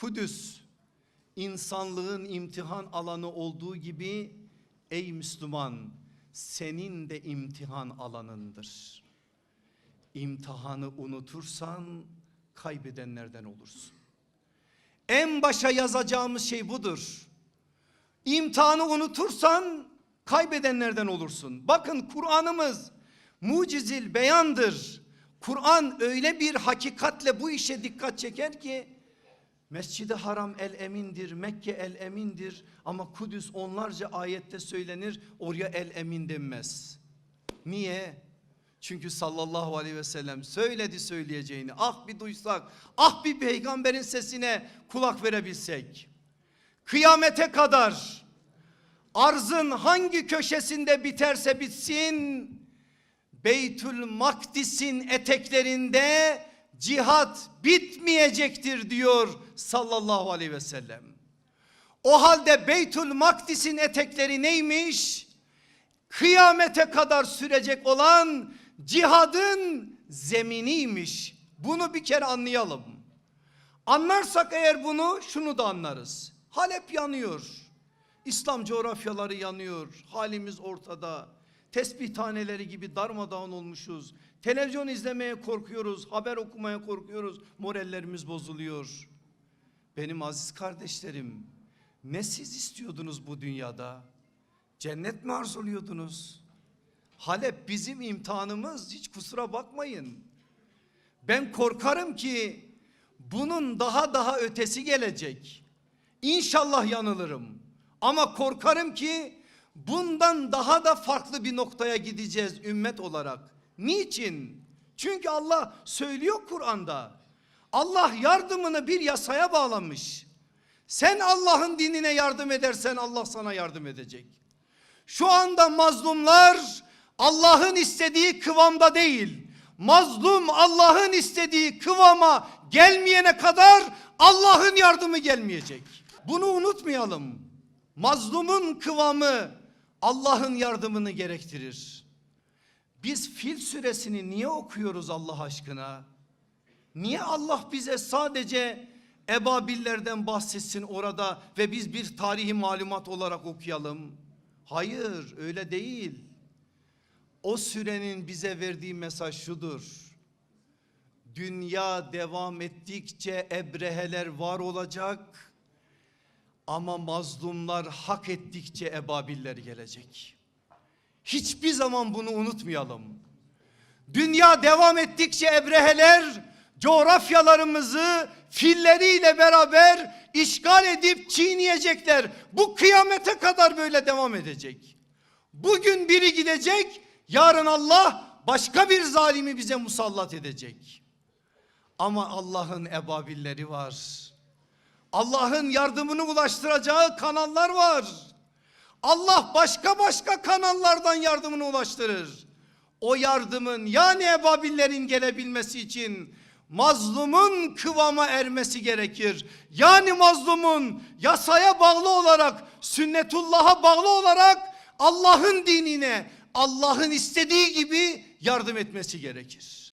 Kudüs insanlığın imtihan alanı olduğu gibi ey Müslüman senin de imtihan alanındır. İmtihanı unutursan kaybedenlerden olursun. En başa yazacağımız şey budur. İmtihanı unutursan kaybedenlerden olursun. Bakın Kur'an'ımız mucizil beyandır. Kur'an öyle bir hakikatle bu işe dikkat çeker ki Mescid-i Haram el emindir, Mekke el emindir ama Kudüs onlarca ayette söylenir oraya el emin denmez. Niye? Çünkü sallallahu aleyhi ve sellem söyledi söyleyeceğini. Ah bir duysak, ah bir peygamberin sesine kulak verebilsek. Kıyamete kadar arzın hangi köşesinde biterse bitsin Beytül Makdis'in eteklerinde cihat bitmeyecektir diyor sallallahu aleyhi ve sellem. O halde Beytül Makdis'in etekleri neymiş? Kıyamete kadar sürecek olan cihadın zeminiymiş. Bunu bir kere anlayalım. Anlarsak eğer bunu şunu da anlarız. Halep yanıyor. İslam coğrafyaları yanıyor. Halimiz ortada. Tesbih taneleri gibi darmadağın olmuşuz. Televizyon izlemeye korkuyoruz. Haber okumaya korkuyoruz. Morallerimiz bozuluyor. Benim aziz kardeşlerim ne siz istiyordunuz bu dünyada? Cennet mi arzuluyordunuz? Halep bizim imtihanımız hiç kusura bakmayın. Ben korkarım ki bunun daha daha ötesi gelecek. İnşallah yanılırım. Ama korkarım ki bundan daha da farklı bir noktaya gideceğiz ümmet olarak. Niçin? Çünkü Allah söylüyor Kur'an'da. Allah yardımını bir yasaya bağlamış. Sen Allah'ın dinine yardım edersen Allah sana yardım edecek. Şu anda mazlumlar Allah'ın istediği kıvamda değil. Mazlum Allah'ın istediği kıvama gelmeyene kadar Allah'ın yardımı gelmeyecek. Bunu unutmayalım. Mazlumun kıvamı Allah'ın yardımını gerektirir. Biz Fil suresini niye okuyoruz Allah aşkına? Niye Allah bize sadece ebabillerden bahsetsin orada ve biz bir tarihi malumat olarak okuyalım? Hayır öyle değil. O sürenin bize verdiği mesaj şudur. Dünya devam ettikçe ebreheler var olacak. Ama mazlumlar hak ettikçe ebabiller gelecek. Hiçbir zaman bunu unutmayalım. Dünya devam ettikçe ebreheler coğrafyalarımızı filleriyle beraber işgal edip çiğneyecekler. Bu kıyamete kadar böyle devam edecek. Bugün biri gidecek, yarın Allah başka bir zalimi bize musallat edecek. Ama Allah'ın ebabilleri var. Allah'ın yardımını ulaştıracağı kanallar var. Allah başka başka kanallardan yardımını ulaştırır. O yardımın yani ebabillerin gelebilmesi için mazlumun kıvama ermesi gerekir. Yani mazlumun yasaya bağlı olarak sünnetullah'a bağlı olarak Allah'ın dinine Allah'ın istediği gibi yardım etmesi gerekir.